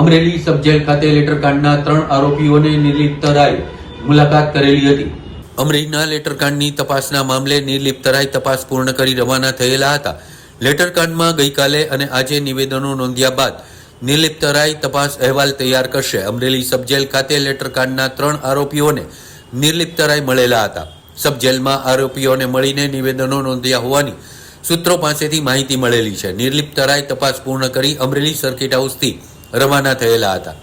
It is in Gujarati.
અમરેલી સબજેલ ખાતે લેટરકાંડના ત્રણ આરોપીઓને નિર્લિપ્ત રાય મુલાકાત કરેલી હતી. અમરેલીના લેટરકાંડની તપાસના મામલે નિર્લિપ્ત રાય તપાસ પૂર્ણ કરી રવાના થયેલા હતા. લેટરકાંડમાં ગઈકાલે અને આજે નિવેદનો નોંધ્યા બાદ નિર્લિપ્ત રાય તપાસ અહેવાલ તૈયાર કરશે. અમરેલી સબજેલ ખાતે લેટરકાંડના ત્રણ આરોપીઓને નિર્લિપ્ત રાય મળેલા હતા. સબજેલમાં આરોપીઓને મળીને નિવેદનો નોંધ્યા હોવાની સૂત્રો પાસેથી માહિતી મળેલી છે. નિર્લિપ્ત રાય તપાસ પૂર્ણ કરી અમરેલી સર્કિટ હાઉસથી રવાના થયેલા હતા.